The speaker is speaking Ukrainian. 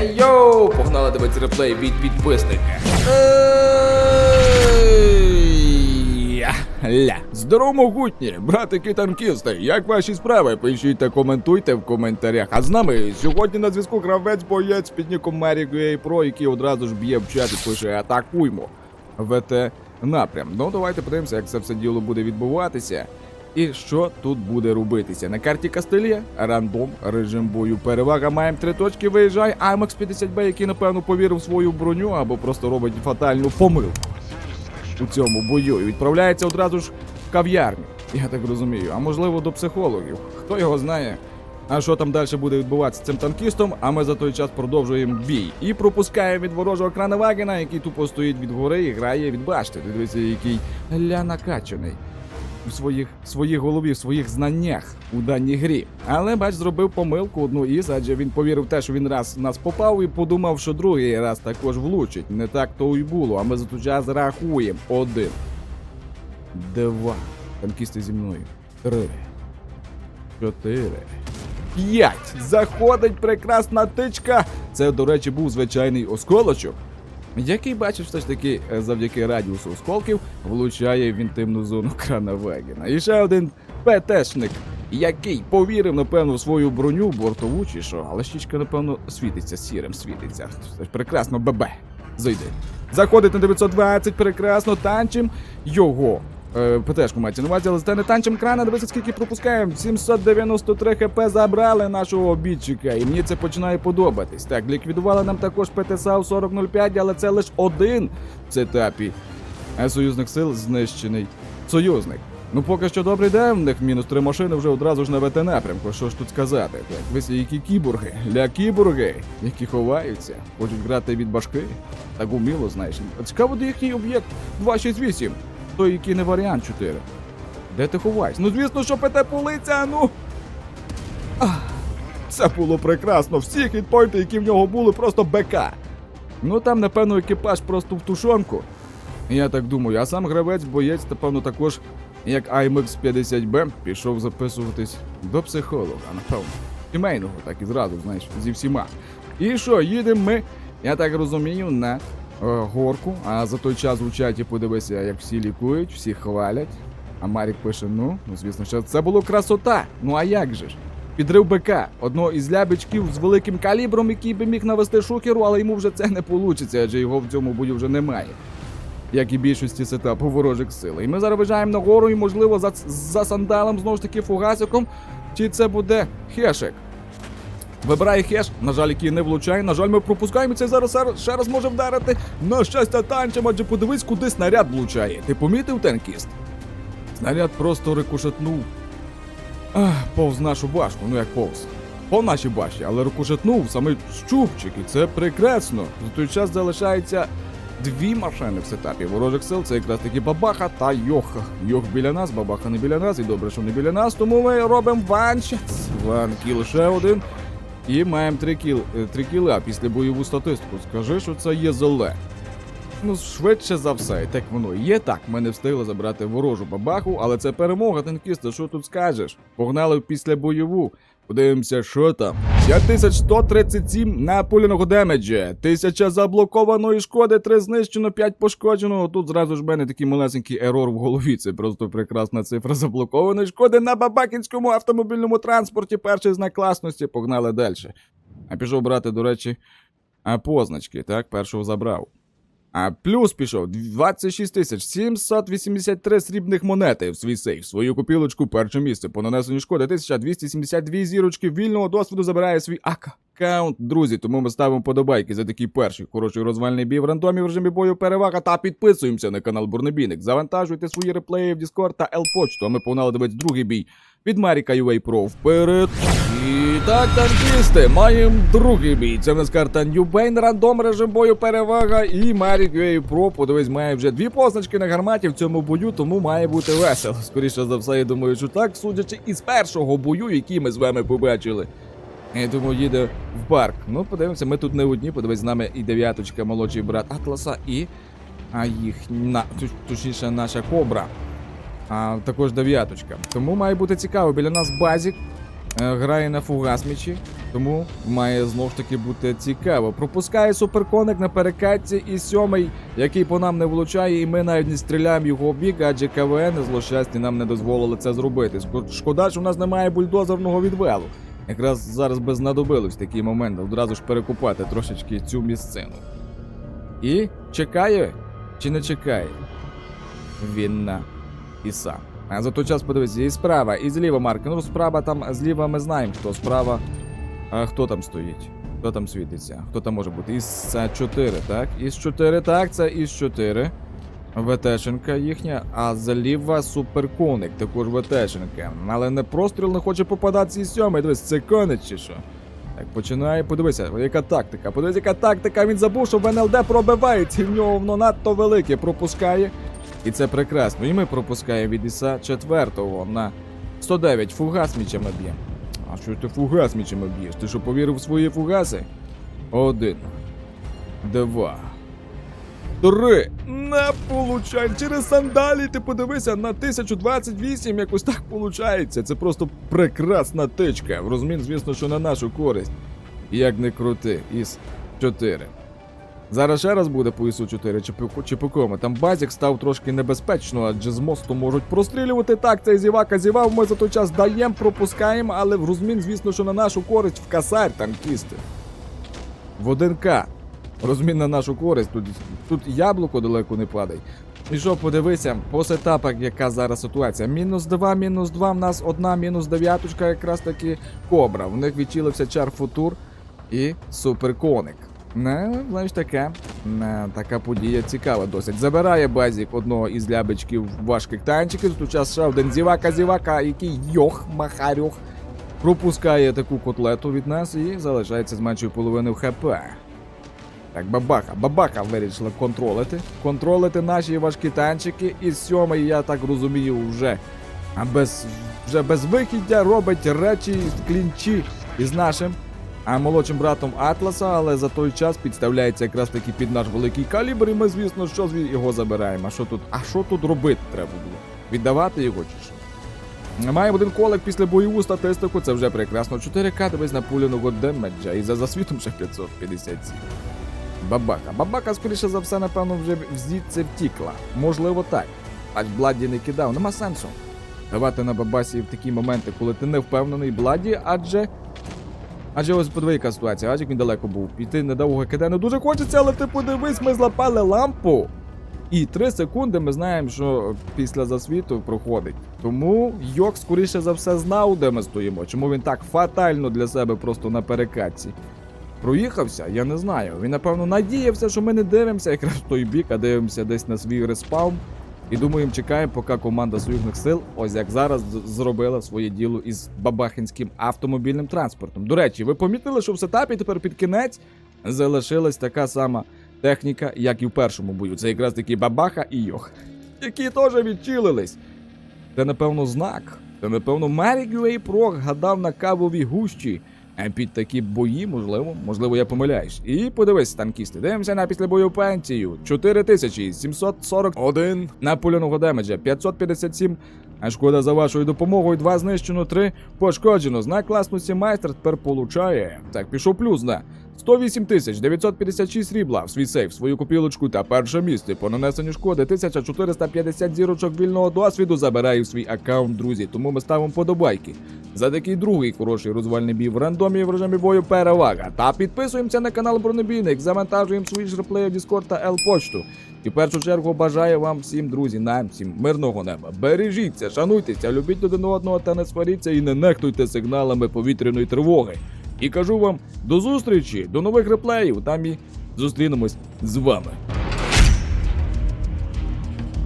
Ей йоу! Погнали дивитися реплей від підписника. Ля. Здорово, могутні, братики танкісти. Як ваші справи? Пишіть та коментуйте в коментарях. А з нами сьогодні на зв'язку гравець боєць під ніком UA Pro, який одразу ж б'є в чат і пише Атакуймо. ВТ напрям. Ну давайте подивимося, як це все діло буде відбуватися. І що тут буде робитися? На карті Кастилія, рандом, режим бою, перевага. Маємо три точки, виїжджає. Аймакс 50Б, який, напевно, повірив в свою броню або просто робить фатальну помилку у цьому бою і відправляється одразу ж в кав'ярню. Я так розумію. А можливо до психологів. Хто його знає? А що там далі буде відбуватися з цим танкістом? А ми за той час продовжуємо бій. І пропускаємо від ворожого крана Вагена, який тупо стоїть від гори і грає від башти. Дивіться, який ля накачаний у своїх своїх голові, в своїх знаннях у даній грі. Але бач, зробив помилку одну із, адже він повірив те, що він раз в нас попав і подумав, що другий раз також влучить. Не так то й було. А ми за той час рахуємо. Один. Два. Танкісти зі мною. Три. Чотири. П'ять. Заходить прекрасна тичка. Це, до речі, був звичайний осколочок. Який бачиш, все ж таки, е, завдяки радіусу осколків влучає в інтимну зону крана Вегена. І ще один ПТшник, який повірив, напевно, в свою броню бортову чи що, але щічка, напевно, світиться сірим, світиться. Прекрасно, ББ. Зайди. Заходить на 920, прекрасно, танчим його. Е, ПТшку мається на увазі, але це не танчим крана, дивися, скільки пропускаємо. 793 хп забрали нашого обідчика, і мені це починає подобатись. Так, ліквідували нам також ПТСАУ 4005, але це лише один в цетапі. А союзних сил знищений. Союзник. Ну поки що добре йде, в них мінус три машини вже одразу ж на ВТ напрямку. Що ж тут сказати? Так, вися які кіборги, ля кіборги, які ховаються, хочуть грати від башки. Так уміло, знаєш. Цікаво, де їхній об'єкт 268. Той, який не варіант 4. Де ти ховаєшся? Ну звісно, що ПТ полиця, ну. Ах, це було прекрасно. Всі хітпойнти, які в нього були, просто БК. Ну там, напевно, екіпаж просто в тушонку. Я так думаю, а сам гравець, боєць, напевно, також, як IMX 50B, пішов записуватись до психолога, напевно. Сімейного, так і зразу, знаєш, зі всіма. І що, їдемо ми, я так розумію, на горку. А за той час у чаті подивися, як всі лікують, всі хвалять. А Марік пише: ну, ну звісно, що це було красота. Ну а як же ж? Підрив БК, одного із лябичків з великим калібром, який би міг навести шухеру, але йому вже це не вийде, адже його в цьому бою вже немає. Як і більшості сетапу ворожих сил. І ми зараз виїжджаємо на гору і, можливо, за, за сандалом знову ж таки фугасиком. Чи це буде хешик? Вибирає хеш, на жаль, який не влучає. На жаль, ми пропускаємо цей зараз ще раз- може вдарити. На щастя, танчем, адже подивись, куди снаряд влучає. Ти помітив танкіст? Снаряд просто рикошетнув Ах, повз нашу башку, ну як повз. По нашій башті, але рикошетнув саме щупчик, і це прекрасно. За той час залишається дві машини в сетапі ворожих сил. Це якраз таки бабаха та Йоха. Йох біля нас, бабаха не біля нас, і добре, що не біля нас, тому ми робимо ваншот. Ван кіл ще один. І маємо три кіл, е, три кіла після бойову статистику. Скажи, що це є зеле. Ну, швидше за все, так воно є так. Ми не встигли забрати ворожу бабаху, але це перемога, танкіста, що тут скажеш? Погнали після бойову. Подивимося, що там. 5137 напуляного демеджа, 1000 заблокованої шкоди, 3 знищено, 5 пошкоджено. Тут зразу ж в мене такий малесенький ерор в голові. Це просто прекрасна цифра заблокованої шкоди на бабакінському автомобільному транспорті. Перший знак класності. Погнали далі. А пішов брати, до речі, позначки, так, першого забрав. А плюс пішов 26 тисяч 783 срібних монети в свій сейф. Свою купілочку перше місце по нанесенню шкоди 1282 зірочки вільного досвіду забирає свій аккаунт. Друзі, тому ми ставимо подобайки за такий перший хороший розвальний бій в рандомі в режимі бою перевага та підписуємося на канал Бурнебійник. Завантажуйте свої реплеї в Discord та L-почту, а ми погнали дивитися другий бій від Маріка UA Pro вперед. І так, танкісти, маємо другий бій. Це в нас карта Bane, рандом режим бою перевага. І Марік UA Pro, подивись, має вже дві позначки на гарматі в цьому бою, тому має бути весело. Скоріше за все, я думаю, що так, судячи із першого бою, який ми з вами побачили. Я думаю, їде в парк. Ну, подивимося, ми тут не одні, подивись, з нами і дев'яточка, молодший брат Атласа, і а їхня, точ- точніше, наша кобра. А також дев'яточка. Тому має бути цікаво. Біля нас базік. Е, грає на фугасмічі, тому має знов ж таки бути цікаво. Пропускає суперконик на перекатці і сьомий, який по нам не влучає, і ми навіть не стріляємо його в бік, адже КВН злощасті нам не дозволили це зробити. Шкода, що у нас немає бульдозерного відвелу. Якраз зараз би знадобилось такий момент одразу ж перекупати трошечки цю місцину. І чекає чи не чекає? Він на і сам. За той час подивіться, і справа, і зліва Марк. Ну, справа там зліва ми знаємо, хто справа. А хто там стоїть? Хто там світиться? Хто там може бути? Із 4, так? Із 4, так, це із 4. ВТшенка їхня, а зліва суперконик, також ВТшенка. Але не простріл не хоче попадатися із сьомий. Дивись, це конець чи що? Так, починає, подивися, яка тактика. Подивись, яка тактика. Він забув, що в НЛД пробивається, і в нього воно надто велике пропускає. І це прекрасно. І ми пропускаємо від Іса четвертого на 109 фугас мічами б'ємо. А що ти фугас мічами б'єш? Ти що повірив в свої фугаси? Один. Два. Три. Не получай. Через сандалі ти подивися на 1028, якось так получається. Це просто прекрасна тичка. В розмін, звісно, що на нашу користь. Як не крути, із 4. Зараз ще раз буде по ісу 4 чи по, чи по кому. Там базік став трошки небезпечно, адже з мосту можуть прострілювати. Так, цей зівака зівав, ми за той час даємо, пропускаємо, але в розмін, звісно, що на нашу користь в касарь танкісти. В 1К. Розмін на нашу користь. Тут, тут яблуко далеко не падає. І що, подивися, по сетапах, яка зараз ситуація. Мінус 2, мінус 2, в нас одна мінус дев'яточка, якраз таки кобра. В них відчилився чар футур і суперконик. Не, знаєш таке. Не, така подія цікава досить. Забирає базік одного із лябичків важких танчиків. Тут час ще один зівака, зівака, який йох, махарьох. Пропускає таку котлету від нас і залишається з меншою половиною ХП. Так, бабаха, бабаха вирішила контролити. Контролити наші важкі танчики. І сьомий, я так розумію, вже без, вже без вихіддя робить речі клінчі із нашим а молодшим братом Атласа, але за той час підставляється якраз таки під наш великий калібр, і ми, звісно, що його забираємо. А що тут? А що тут робити треба було? Віддавати його чи що? Маємо один колик після бойову статистику, це вже прекрасно. 4К дивись напуляного демеджа, і за засвітом ще 557. Бабака. Бабака, скоріше за все, напевно, вже звідси втікла. Можливо, так. Аж Бладі не кидав, нема сенсу. Давати на бабасі в такі моменти, коли ти не впевнений Бладі, адже. Адже ось подиви, яка ситуація, адже він далеко був. Піти недовго КД не дуже хочеться, але ти подивись, ми злапали лампу. І 3 секунди ми знаємо, що після засвіту проходить. Тому Йок, скоріше за все, знав, де ми стоїмо. Чому він так фатально для себе просто на перекатці. Проїхався, я не знаю. Він, напевно, надіявся, що ми не дивимося якраз в той бік, а дивимося десь на свій респаун. І думаємо, чекаємо, поки команда союзних сил, ось як зараз, зробила своє діло із бабахинським автомобільним транспортом. До речі, ви помітили, що в сетапі тепер під кінець залишилась така сама техніка, як і в першому бою. Це якраз таки бабаха і йох, які теж відчилились. Це, напевно, знак. Це, напевно, UA Pro гадав на кавовій гущі. А під такі бої, можливо, можливо, я помиляюсь. І подивись, танкісти, дивимося на післябою пенсію. 4741 напуляного демеджа, 557. А шкода за вашою допомогою, 2 знищено, 3 пошкоджено. Знак класності майстер тепер получає. Так, пішов плюс, да. 108 тисяч 956 срібла в свій сейф, свою копілочку та перше місце по нанесенню шкоди 1450 зірочок вільного досвіду забирає в свій аккаунт, друзі. Тому ми ставимо подобайки. За такий другий хороший розвальний бій в рандомі в режимі бою перевага. Та підписуємося на канал Бронебійник, завантажуємо свої ж реплеї Discord та L-почту. І в першу чергу бажаю вам всім, друзі, нам всім мирного неба. Бережіться, шануйтеся, любіть один одного та не сваріться і не нехтуйте сигналами повітряної тривоги. І кажу вам до зустрічі, до нових реплеїв. Там і зустрінемось з вами.